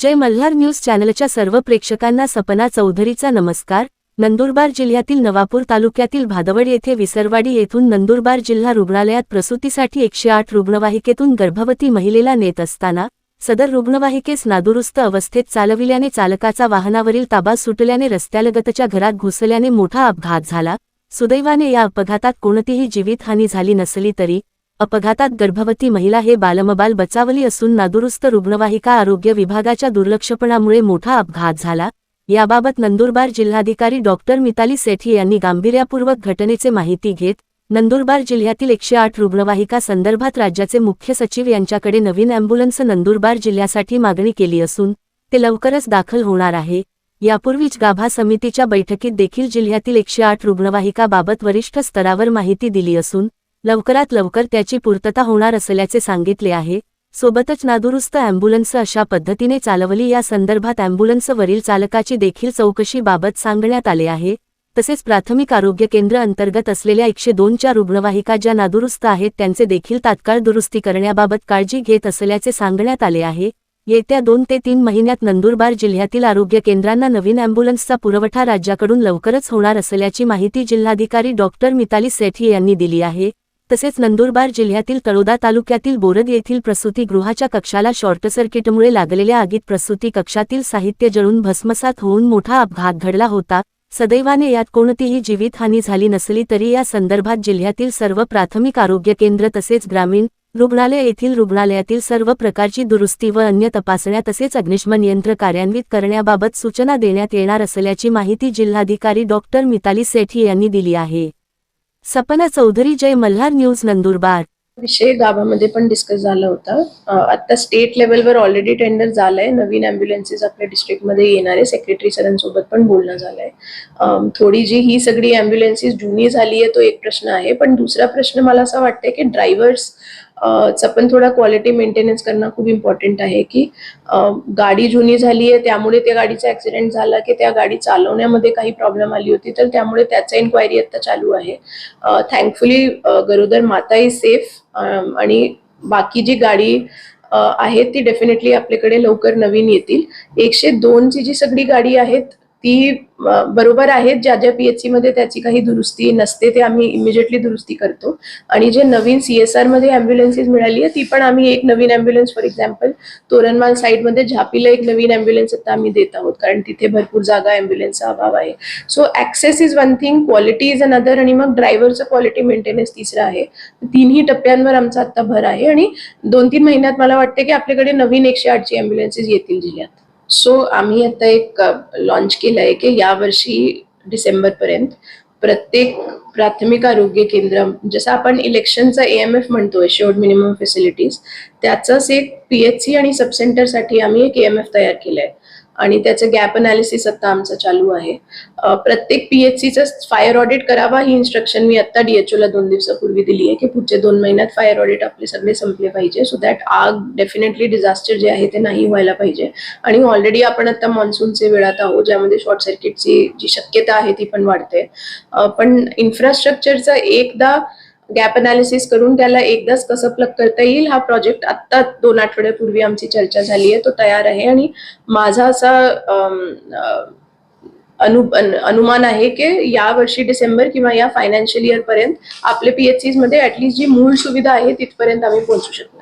जय Malhar news चॅनलच्या सर्व प्रेक्षकांना सपना चौधरीचा नमस्कार. नंदुरबार जिल्ह्यातील नवापूर तालुक्यातील भादवड येथे विसरवाडी येथून नंदुरबार जिल्हा रुग्णालयात प्रसूतीसाठी एकशे आठ रुग्णवाहिकेतून गर्भवती महिलेला नेत असताना सदर रुग्णवाहिकेस नादुरुस्त अवस्थेत चालविल्याने चालकाचा वाहनावरील ताबा सुटल्याने रस्त्यालगतच्या घरात घुसल्याने मोठा अपघात झाला. सुदैवाने या अपघातात कोणतीही जीवितहानी झाली नसली तरी अपघातात गर्भवती महिला हे बालमबाल बचावली असून नादुरुस्त रुग्णवाहिका आरोग्य विभागाच्या दुर्लक्षपणामुळे मोठा अपघात झाला. याबाबत नंदुरबार जिल्हाधिकारी डॉक्टर मिताली सेठी यांनी गांभीर्यपूर्वक घटनेचे माहिती घेत नंदुरबार जिल्ह्यातील एकशे आठ रुग्णवाहिका संदर्भात राज्याचे मुख्य सचिव यांच्याकडे नवीन अँब्युलन्स नंदुरबार जिल्ह्यासाठी मागणी केली असून ते लवकरच दाखल होणार आहे. यापूर्वीच गाभा समितीच्या बैठकीत देखील जिल्ह्यातील एकशे आठ रुग्णवाहिकाबाबत वरिष्ठ स्तरावर माहिती दिली असून लवकरात लवकर त्याची पूर्तता होणार असल्याचे सांगितले आहे. सोबतच नादुरुस्त अँब्युलन्स अशा पद्धतीने चालवली या संदर्भात अँब्युलन्सवरील चालकाची देखील चौकशीबाबत सांगण्यात आले आहे. तसेच प्राथमिक आरोग्य केंद्र अंतर्गत असलेल्या एकशे दोनच्या रुग्णवाहिका ज्या नादुरुस्त आहेत त्यांचे देखील तात्काळ दुरुस्ती करण्याबाबत काळजी घेत असल्याचे सांगण्यात आले आहे. येत्या दोन ते तीन महिन्यात नंदुरबार जिल्ह्यातील आरोग्य केंद्रांना नवीन अँब्युलन्सचा पुरवठा राज्याकडून लवकरच होणार असल्याची माहिती जिल्हाधिकारी डॉक्टर मिताली सेठी यांनी दिली आहे. तसेच नंदुरबार जिल्ह्यातील तळोदा तालुक्यातील बोरद येथील प्रसूतीगृहाच्या कक्षाला शॉर्ट सर्किटमुळे लागलेल्या आगीत प्रसूती कक्षातील साहित्य जळून भस्मसात होऊन मोठा अपघात घडला होता. सदैवाने यात कोणतीही जीवितहानी झाली नसली तरी या संदर्भात जिल्ह्यातील सर्व प्राथमिक आरोग्य केंद्र तसेच ग्रामीण रुग्णालय येथील रुग्णालयातील सर्व प्रकारची दुरुस्ती व अन्य तपासण्या तसेच अग्निशमन यंत्र कार्यान्वित करण्याबाबत सूचना देण्यात येणार असल्याची माहिती जिल्हाधिकारी डॉक्टर मिताली सेठी यांनी दिली आहे. सपना चौधरी जय मल्हार न्यूज नंदुरबार. विषय गावामध्ये पण डिस्कस झाला होता. आता स्टेट लेवलवर ऑलरेडी टेंडर झालंय. नवीन अँब्युलन्सेस आपल्या डिस्ट्रिक्टमध्ये येणार आहे. सेक्रेटरी सरांसोबत पण बोलणं झालंय. थोडी जी ही सगळी अँब्युलन्सेस जुनी झाली आहे तो एक प्रश्न आहे. पण दुसरा प्रश्न मला असा वाटतंय की ड्रायव्हर्स चा पण थोडा क्वालिटी मेंटेनन्स करणं खूप इम्पॉर्टंट आहे की गाडी जुनी झाली आहे त्यामुळे त्या गाडीचा ऍक्सिडेंट झाला की त्या गाडी चालवण्यामध्ये काही प्रॉब्लेम आली होती तर त्यामुळे त्याचा इन्क्वायरी आता चालू आहे. थँकफुली गरोदर माता ही सेफ आणि बाकी जी गाडी आहेत आहे ती डेफिनेटली आपल्याकडे लवकर नवीन येतील. एकशे दोनची जी सगळी गाडी आहेत ती बरोबर आहेत. ज्या ज्या पीएचसी मध्ये त्याची काही दुरुस्ती नसते ते आम्ही इमिजिएटली दुरुस्ती करतो. आणि जे नवीन सीएसआरमध्ये अँब्युलन्सेस मिळाली आहे ती पण आम्ही एक नवीन अँब्युलन्स फॉर एक्झाम्पल तोरणमाल साईडमध्ये झापीला एक नवीन अँब्युलन्स आता आम्ही देत आहोत. कारण तिथे भरपूर जागा अँब्युलन्सचा अभाव आहे. So access is one thing quality is another आणि मग ड्रायव्हरचं क्वालिटी मेंटेनन्स तिसरं आहे. तिन्ही टप्प्यांवर आमचा आता भर आहे आणि दोन तीन महिन्यात मला वाटते की आपल्याकडे नवीन एकशे आठची अँब्युलन्सेस येतील जिल्ह्यात. सो आम्ही आता एक लॉन्च केलं आहे की यावर्षी डिसेंबर पर्यंत प्रत्येक प्राथमिक आरोग्य केंद्र जसं आपण इलेक्शनचा एम एफ म्हणतोय शोर्ड मिनिमम फॅसिलिटीज त्याचंच एक पीएचसी आणि सबसेंटरसाठी आम्ही एक एम एफ तयार केलंय. आणि त्याचं गॅप अनालिसिस आता आमचं चालू आहे. प्रत्येक पीएचसीचं फायर ऑडिट करावा ही इन्स्ट्रक्शन मी आता डीएचओ ला दोन दिवसापूर्वी दिली आहे की पुढच्या दोन महिन्यात फायर ऑडिट आपले सगळे संपले पाहिजे. सो दॅट आग डेफिनेटली डिझास्टर जे आहे ते नाही व्हायला पाहिजे. आणि ऑलरेडी आपण आता मान्सूनचे वेळात आहोत ज्यामध्ये शॉर्ट सर्किटची जी शक्यता आहे ती पण वाढते. पण इन्फ्रास्ट्रक्चरचा एकदा गॅप अनालिसिस करून त्याला एकदाच कसं प्लग करता येईल हा प्रोजेक्ट आत्ता दोन आठवड्यापूर्वी आमची चर्चा झाली आहे तो तयार आहे. आणि माझा असा अनु अन- अनुमान आहे की या वर्षी डिसेंबर किंवा या फायनान्शियल इयर पर्यंत आपले पीएचसीजमध्ये ऍटलीस्ट जी मूळ सुविधा आहे तिथपर्यंत आम्ही पोहोचू शकतो